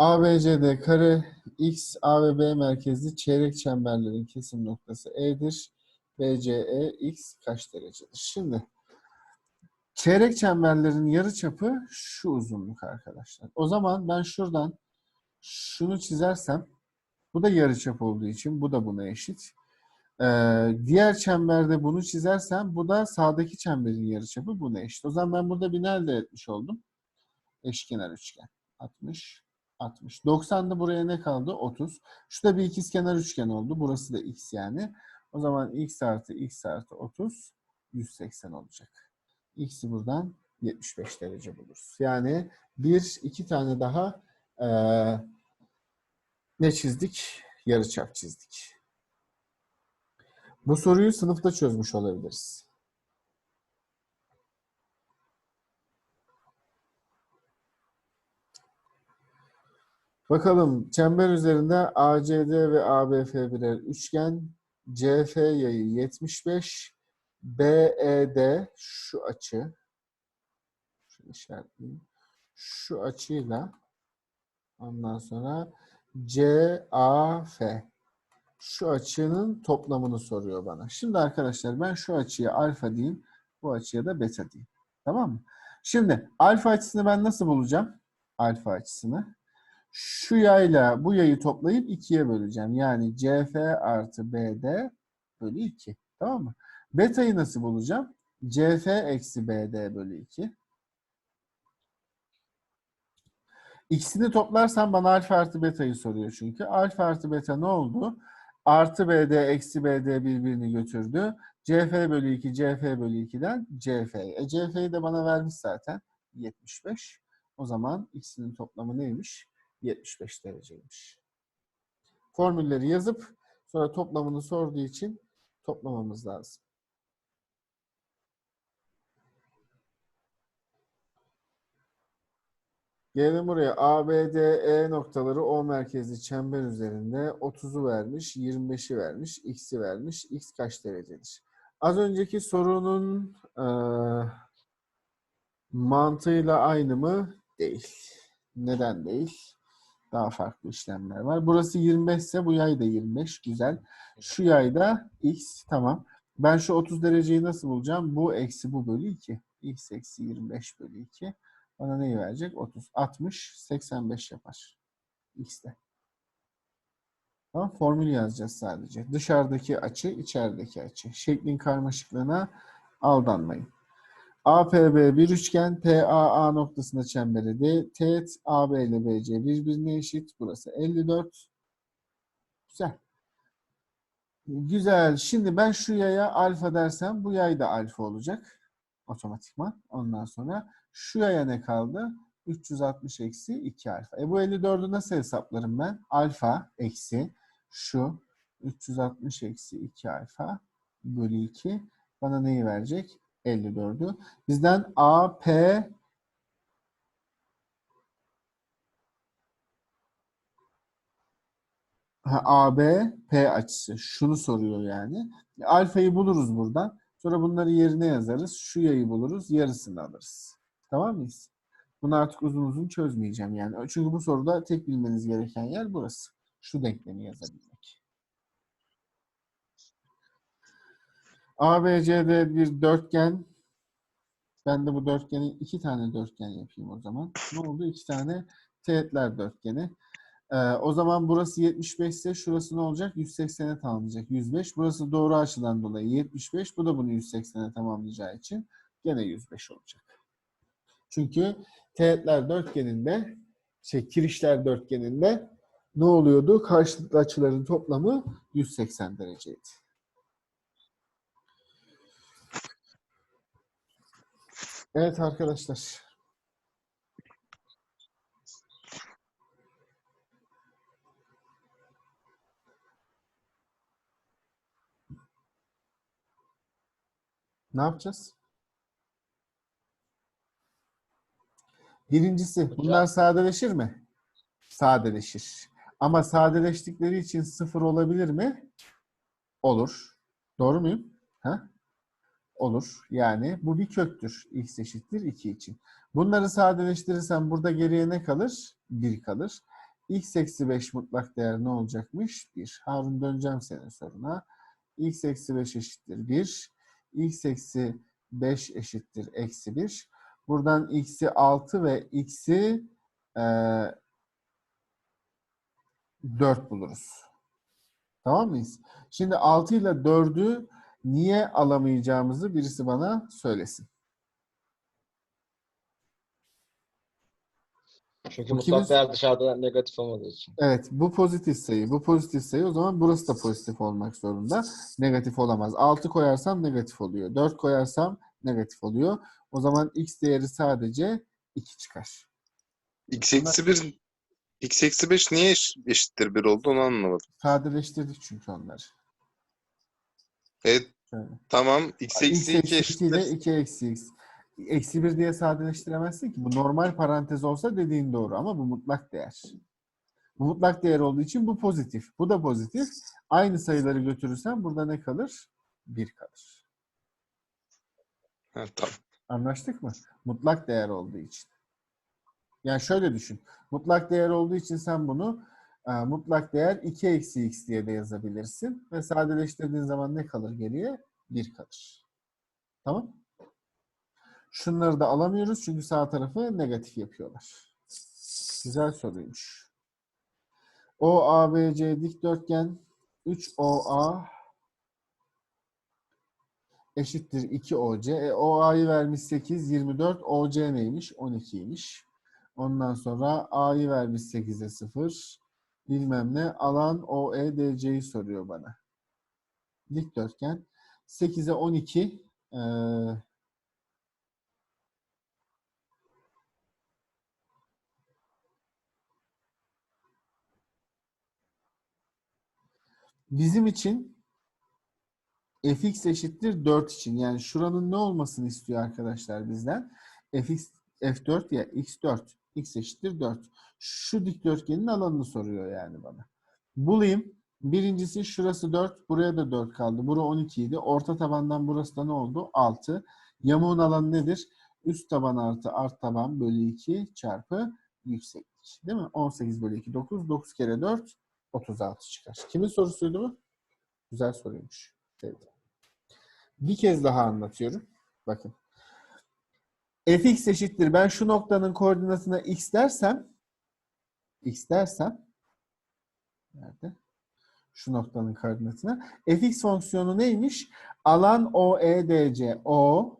ABCD kare X, A ve B merkezli çeyrek çemberlerin kesim noktası E'dir. BCE X kaç derecedir? Şimdi çeyrek çemberlerin yarıçapı şu uzunluk arkadaşlar. O zaman ben şuradan şunu çizersem bu da yarıçap olduğu için bu da buna eşit. Ee, diğer çemberde bunu çizersem bu da sağdaki çemberin yarıçapı buna eşit. O zaman ben burada bir ne elde etmiş oldum? Eşkenar üçgen. 60, 60. 90'da buraya ne kaldı? 30. Şurada bir ikizkenar üçgen oldu. Burası da x yani. O zaman x artı x artı 30 180 olacak. X'i buradan 75 derece buluruz. Yani bir, iki tane daha eee, ne çizdik? Yarıçap çizdik. Bu soruyu sınıfta çözmüş olabiliriz. Bakalım çember üzerinde ACD ve ABF birer üçgen. CF yayı 75. BED şu açı. Şunu işaretleyeyim. Şu açıyla ondan sonra CAF şu açının toplamını soruyor bana. Şimdi arkadaşlar ben şu açıya alfa diyeyim. Bu açıya da beta diyeyim. Tamam mı? Şimdi alfa açısını ben nasıl bulacağım? Alfa açısını. Şu yayla bu yayı toplayıp ikiye böleceğim. Yani CF artı BD bölü 2. Tamam mı? Beta'yı nasıl bulacağım? CF eksi BD bölü 2. İkisini toplarsam bana alfa artı beta'yı soruyor çünkü. Alfa artı beta ne oldu? Artı BD eksi BD birbirini götürdü. CF bölü 2 CF bölü 2'den CF. E CF'yi de bana vermiş zaten. 75. O zaman ikisinin toplamı neymiş? 75 dereceymiş. Formülleri yazıp sonra toplamını sorduğu için toplamamız lazım. Gelelim buraya. A, B, D, E noktaları O merkezli çember üzerinde 30'u vermiş, 25'i vermiş, X'i vermiş. X kaç derecedir? Az önceki sorunun eee, mantığıyla aynı mı? Değil. Neden değil? Daha farklı işlemler var. Burası 25 ise bu yay da 25. Güzel. Şu yayda X. Tamam. Ben şu 30 dereceyi nasıl bulacağım? Bu eksi bu bölü 2. X eksi 25 bölü 2. Bana neyi verecek? 30. 60, 85 yapar. X'te. Tamam, formül yazacağız sadece. Dışarıdaki açı, içerideki açı. Şeklin karmaşıklığına aldanmayın. APB bir üçgen, PAA noktasında çemberi de teğet, AB ile BC birbirine eşit. Burası 54. Güzel. Güzel. Şimdi ben şu yaya alfa dersem bu yay da alfa olacak. Otomatikman. Ondan sonra şu yaya ne kaldı? 360 eksi 2 alfa. E bu 54'ü nasıl hesaplarım ben? Alfa eksi şu 360 eksi 2 alfa bölü 2 bana neyi verecek? 54'ü. Bizden AP ha, AB P açısı. Şunu soruyor yani. Alfayı buluruz buradan. Sonra bunları yerine yazarız. Şu yayı buluruz. Yarısını alırız. Tamam mıyız? Bunu artık uzun uzun çözmeyeceğim yani. Çünkü bu soruda tek bilmeniz gereken yer burası. Şu denklemi yazabilmek. ABCD bir dörtgen. Ben de bu dörtgeni iki tane dörtgen yapayım o zaman. Ne oldu? İki tane teğetler dörtgeni. Ee, o zaman burası 75 ise şurası ne olacak? 180'e tamamlayacak. 105. Burası doğru açıdan dolayı 75. Bu da bunu 180'e tamamlayacağı için gene 105 olacak. Çünkü teğetler dörtgeninde şey kirişler dörtgeninde ne oluyordu? Karşılıklı açıların toplamı 180 dereceydi. Evet arkadaşlar. Ne yapacağız? Birincisi, bunlar sadeleşir mi? Sadeleşir. Ama sadeleştikleri için sıfır olabilir mi? Olur. Doğru muyum? Ha? Olur. Yani bu bir köktür. X eşittir 2 için. Bunları sadeleştirirsem burada geriye ne kalır? 1 kalır. x eksi 5 mutlak değer ne olacakmış? 1. Harun döneceğim senin soruna. x eksi 5 eşittir 1. x eksi 5 eşittir eksi 1. Buradan x'i 6 ve x'i e, 4 buluruz. Tamam mıyız? Şimdi 6 ile 4'ü niye alamayacağımızı birisi bana söylesin. Çünkü mutlak kimin- değer dışarıda negatif olmadığı için. Evet, bu pozitif sayı. Bu pozitif sayı o zaman burası da pozitif olmak zorunda. Negatif olamaz. 6 koyarsam negatif oluyor. 4 koyarsam negatif oluyor. O zaman x değeri sadece 2 çıkar. X eksi 1 X eksi 5 niye eş- eşittir 1 oldu onu anlamadım. Sadeleştirdik çünkü onları. Evet Şöyle. tamam X eksi 2 eksi 2 ile eşittir. 2 eksi x. Eksi 1 diye sadeleştiremezsin ki. Bu normal parantez olsa dediğin doğru ama bu mutlak değer. Bu mutlak değer olduğu için bu pozitif. Bu da pozitif. Aynı sayıları götürürsen burada ne kalır? 1 kalır. Ha, tamam. Anlaştık mı? Mutlak değer olduğu için. Yani şöyle düşün. Mutlak değer olduğu için sen bunu mutlak değer 2 eksi x diye de yazabilirsin. Ve sadeleştirdiğin zaman ne kalır geriye? 1 kalır. Tamam? Şunları da alamıyoruz çünkü sağ tarafı negatif yapıyorlar. Güzel soruymuş. O, A, B, C dikdörtgen 3 OA eşittir 2 OC. E, OA'yı vermiş 8, 24. OC neymiş? 12'ymiş. Ondan sonra A'yı vermiş 8'e 0. Bilmem ne. Alan OEDC'yi soruyor bana. Dikdörtgen. 8'e 12. Ee, bizim için fx eşittir 4 için. Yani şuranın ne olmasını istiyor arkadaşlar bizden? fx f4 ya x4. X eşittir 4. Şu dikdörtgenin alanını soruyor yani bana. Bulayım. Birincisi şurası 4. Buraya da 4 kaldı. Bura 12 idi. Orta tabandan burası da ne oldu? 6. Yamuğun alanı nedir? Üst taban artı art taban bölü 2 çarpı yükseklik. Değil mi? 18 bölü 2 9. 9 kere 4 36 çıkar. Kimin sorusuydu bu? Güzel soruymuş. Sevdim. Bir kez daha anlatıyorum. Bakın. Fx eşittir. Ben şu noktanın koordinatına x dersem x dersem nerede? Şu noktanın koordinatına. fx fonksiyonu neymiş? Alan OEDC. O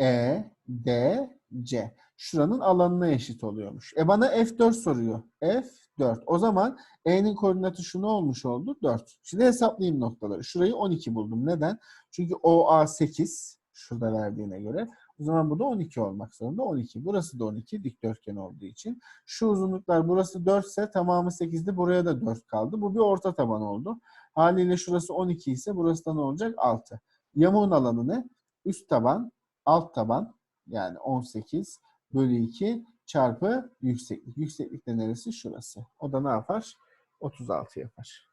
E D C. Şuranın alanına eşit oluyormuş. E bana F4 soruyor. F4. O zaman E'nin koordinatı şu ne olmuş oldu? 4. Şimdi hesaplayayım noktaları. Şurayı 12 buldum. Neden? Çünkü OA 8. Şurada verdiğine göre. O zaman bu da 12 olmak zorunda. 12. Burası da 12 dikdörtgen olduğu için. Şu uzunluklar burası 4 ise tamamı 8'di. Buraya da 4 kaldı. Bu bir orta taban oldu. Haliyle şurası 12 ise burası da ne olacak? 6. Yamuğun alanı ne? Üst taban, alt taban yani 18 bölü 2 çarpı yükseklik. Yükseklik de neresi? Şurası. O da ne yapar? 36 yapar.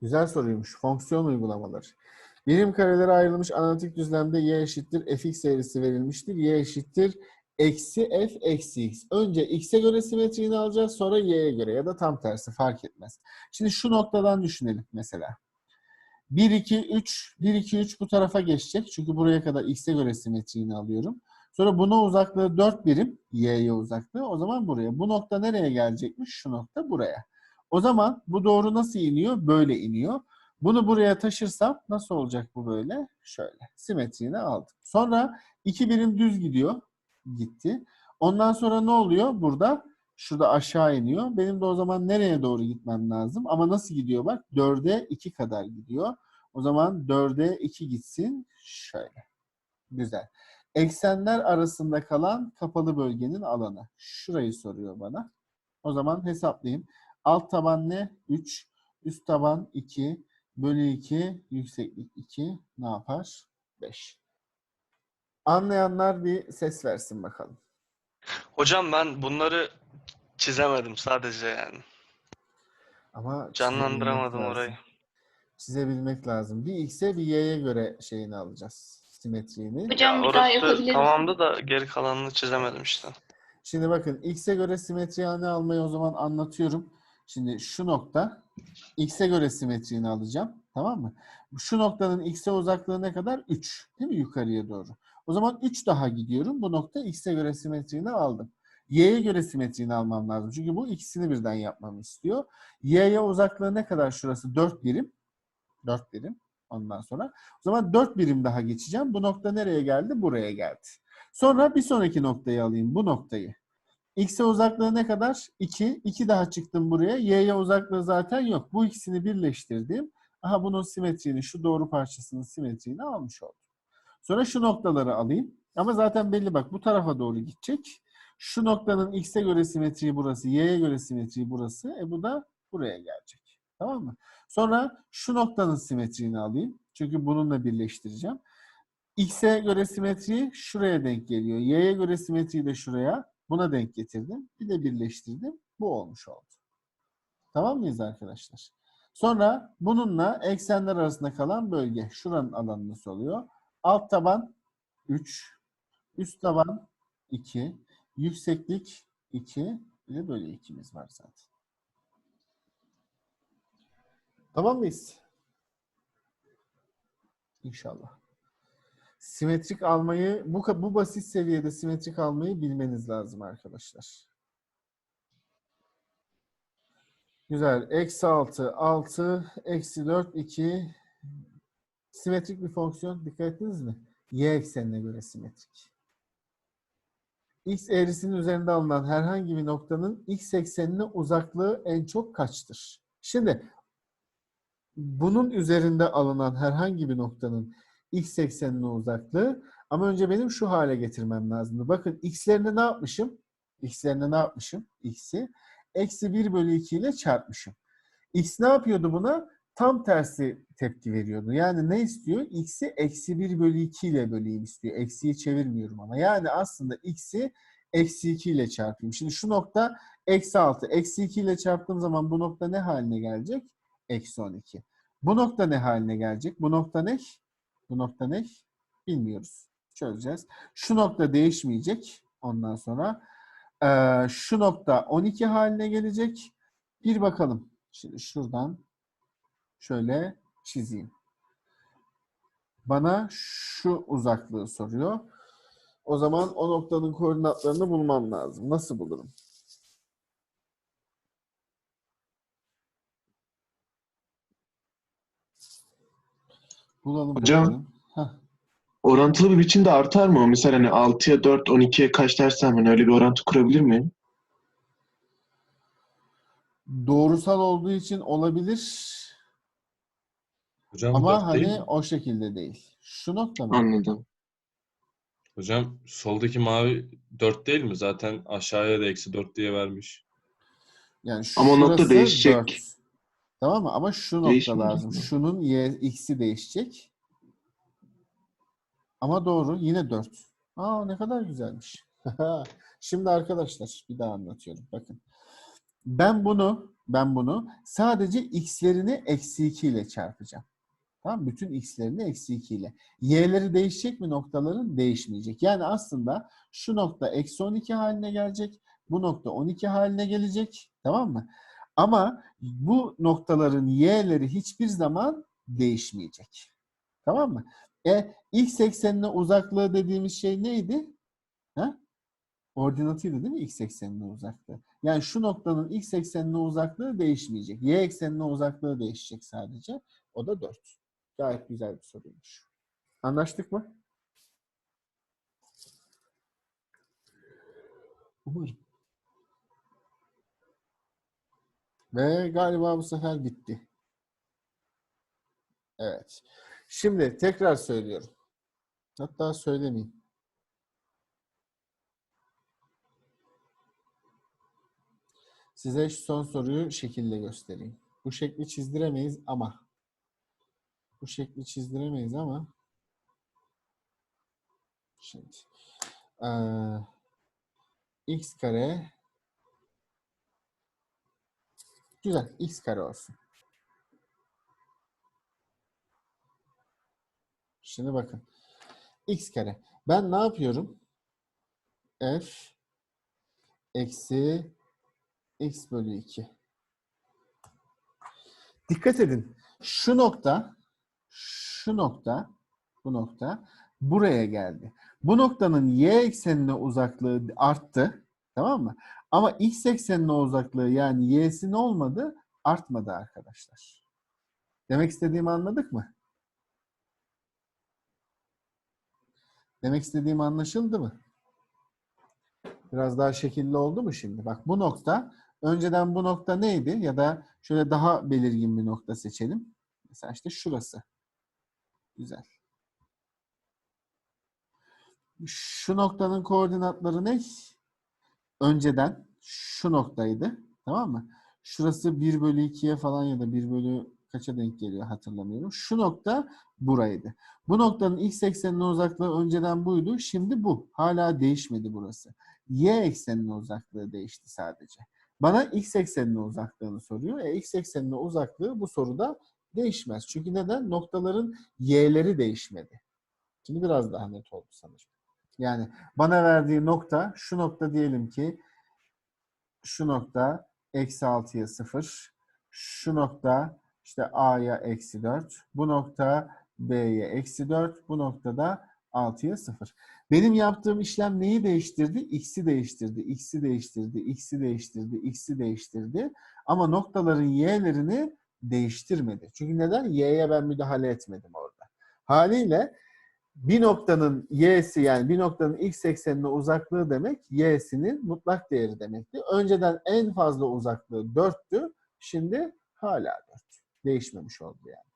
Güzel soruymuş. Fonksiyon uygulamaları. Birim karelere ayrılmış analitik düzlemde y eşittir fx eğrisi verilmiştir. y eşittir eksi f eksi x. Önce x'e göre simetriğini alacağız sonra y'ye göre ya da tam tersi fark etmez. Şimdi şu noktadan düşünelim mesela. 1, 2, 3, 1, 2, 3 bu tarafa geçecek. Çünkü buraya kadar x'e göre simetriğini alıyorum. Sonra buna uzaklığı 4 birim, y'ye uzaklığı. O zaman buraya. Bu nokta nereye gelecekmiş? Şu nokta buraya. O zaman bu doğru nasıl iniyor? Böyle iniyor. Bunu buraya taşırsam nasıl olacak bu böyle? Şöyle. Simetriğini aldım. Sonra 2 birim düz gidiyor. Gitti. Ondan sonra ne oluyor? Burada şurada aşağı iniyor. Benim de o zaman nereye doğru gitmem lazım? Ama nasıl gidiyor bak? 4'e 2 kadar gidiyor. O zaman 4'e 2 gitsin. Şöyle. Güzel. Eksenler arasında kalan kapalı bölgenin alanı. Şurayı soruyor bana. O zaman hesaplayayım. Alt taban ne? 3. Üst taban 2. Bölü 2. Yükseklik 2. Ne yapar? 5. Anlayanlar bir ses versin bakalım. Hocam ben bunları çizemedim sadece yani. Ama Canlandıramadım çizebilmek orayı. lazım. Çizebilmek lazım. Bir x'e bir y'ye göre şeyini alacağız. Simetriğini. Hocam bir daha orası yapabilir misin? tamamdı da geri kalanını çizemedim işte. Şimdi bakın x'e göre simetriği ne almayı o zaman anlatıyorum. Şimdi şu nokta x'e göre simetriğini alacağım. Tamam mı? Şu noktanın x'e uzaklığı ne kadar? 3. Değil mi? Yukarıya doğru. O zaman 3 daha gidiyorum. Bu nokta x'e göre simetriğini aldım. Y'ye göre simetriğini almam lazım. Çünkü bu ikisini birden yapmamı istiyor. Y'ye uzaklığı ne kadar şurası? 4 birim. 4 birim. Ondan sonra. O zaman 4 birim daha geçeceğim. Bu nokta nereye geldi? Buraya geldi. Sonra bir sonraki noktayı alayım. Bu noktayı. X'e uzaklığı ne kadar? 2. 2 daha çıktım buraya. Y'ye uzaklığı zaten yok. Bu ikisini birleştirdim. Aha bunun simetriğini, şu doğru parçasının simetriğini almış oldum. Sonra şu noktaları alayım. Ama zaten belli bak bu tarafa doğru gidecek. Şu noktanın x'e göre simetriği burası, y'ye göre simetriği burası. E bu da buraya gelecek. Tamam mı? Sonra şu noktanın simetriğini alayım. Çünkü bununla birleştireceğim. X'e göre simetriği şuraya denk geliyor. Y'ye göre simetriği de şuraya. Buna denk getirdim. Bir de birleştirdim. Bu olmuş oldu. Tamam mıyız arkadaşlar? Sonra bununla eksenler arasında kalan bölge. Şuranın alanı nasıl oluyor? Alt taban 3, üst taban 2, yükseklik 2, bir de böyle ikimiz var zaten. Tamam mıyız? İnşallah. Simetrik almayı, bu, bu basit seviyede simetrik almayı bilmeniz lazım arkadaşlar. Güzel. Eksi 6, 6, eksi 4, 2. Simetrik bir fonksiyon. Dikkat ettiniz mi? Y eksenine göre simetrik. X eğrisinin üzerinde alınan herhangi bir noktanın X eksenine uzaklığı en çok kaçtır? Şimdi bunun üzerinde alınan herhangi bir noktanın X eksenine uzaklığı ama önce benim şu hale getirmem lazımdı. Bakın X'lerine ne yapmışım? X'lerine ne yapmışım? X'i eksi 1 bölü 2 ile çarpmışım. X ne yapıyordu buna? Tam tersi tepki veriyordu. Yani ne istiyor? X'i eksi 1 bölü 2 ile böleyim istiyor. Eksiyi çevirmiyorum ama. Yani aslında X'i eksi 2 ile çarpayım. Şimdi şu nokta eksi 6. Eksi 2 ile çarptığım zaman bu nokta ne haline gelecek? Eksi 12. Bu nokta ne haline gelecek? Bu nokta ne? Bu nokta ne? Bilmiyoruz. Çözeceğiz. Şu nokta değişmeyecek. Ondan sonra eee, şu nokta 12 haline gelecek. Bir bakalım. Şimdi şuradan şöyle çizeyim. Bana şu uzaklığı soruyor. O zaman o noktanın koordinatlarını bulmam lazım. Nasıl bulurum? Bulalım Hocam. bakalım. Orantılı bir biçimde artar mı? o? Mesela hani 6'ya 4, 12'ye kaç dersem ben öyle bir orantı kurabilir miyim? Doğrusal olduğu için olabilir Hocam ama dört değil hani mi? o şekilde değil. Şu nokta mı? Anladım. Hocam soldaki mavi 4 değil mi? Zaten aşağıya da eksi 4 diye vermiş. Yani şu Ama nokta şurası değişecek. 4. Tamam mı? Ama şu nokta lazım. mi? Şunun y x'i değişecek. Ama doğru. Yine 4. Aa ne kadar güzelmiş. Şimdi arkadaşlar bir daha anlatıyorum. Bakın. Ben bunu ben bunu sadece x'lerini eksi 2 ile çarpacağım. Tamam? Bütün x'lerini eksi 2 ile. Y'leri değişecek mi noktaların? Değişmeyecek. Yani aslında şu nokta eksi 12 haline gelecek. Bu nokta 12 haline gelecek. Tamam mı? Ama bu noktaların y'leri hiçbir zaman değişmeyecek. Tamam mı? E x eksenine uzaklığı dediğimiz şey neydi? Ha? Ordinatıydı değil mi x eksenine uzaklığı? Yani şu noktanın x eksenine uzaklığı değişmeyecek. Y eksenine uzaklığı değişecek sadece. O da 4. Gayet güzel bir soruymuş. Anlaştık mı? Umarım. Ve galiba bu sefer bitti. Evet. Şimdi tekrar söylüyorum. Hatta söylemeyeyim. Size şu son soruyu şekilde göstereyim. Bu şekli çizdiremeyiz ama bu şekli çizdiremeyiz ama şimdi eee, x kare güzel x kare olsun. Şimdi bakın. x kare. Ben ne yapıyorum? f eksi x bölü 2. Dikkat edin. Şu nokta, şu nokta, bu nokta buraya geldi. Bu noktanın y eksenine uzaklığı arttı. Tamam mı? Ama x eksenine uzaklığı yani y'si ne olmadı? Artmadı arkadaşlar. Demek istediğimi anladık mı? Demek istediğim anlaşıldı mı? Biraz daha şekilli oldu mu şimdi? Bak bu nokta, önceden bu nokta neydi? Ya da şöyle daha belirgin bir nokta seçelim. Mesela işte şurası. Güzel. Şu noktanın koordinatları ne? Önceden şu noktaydı. Tamam mı? Şurası 1 bölü 2'ye falan ya da 1 bölü kaça denk geliyor hatırlamıyorum. Şu nokta buraydı. Bu noktanın x eksenine uzaklığı önceden buydu. Şimdi bu. Hala değişmedi burası. Y eksenine uzaklığı değişti sadece. Bana x eksenine uzaklığını soruyor. E, x eksenine uzaklığı bu soruda değişmez. Çünkü neden? Noktaların y'leri değişmedi. Şimdi biraz daha net oldu sanırım. Yani bana verdiği nokta, şu nokta diyelim ki şu nokta eksi 6'ya 0. Şu nokta işte a'ya eksi 4. Bu nokta b'ye eksi 4. Bu noktada 6'ya 0. Benim yaptığım işlem neyi değiştirdi? X'i değiştirdi, X'i değiştirdi, X'i değiştirdi, X'i değiştirdi. Ama noktaların y'lerini değiştirmedi. Çünkü neden? Y'ye ben müdahale etmedim orada. Haliyle bir noktanın y'si yani bir noktanın x eksenine uzaklığı demek y'sinin mutlak değeri demekti. Önceden en fazla uzaklığı 4'tü. Şimdi hala 4. Değişmemiş oldu yani.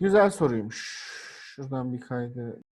Güzel soruymuş. Şuradan bir kaydı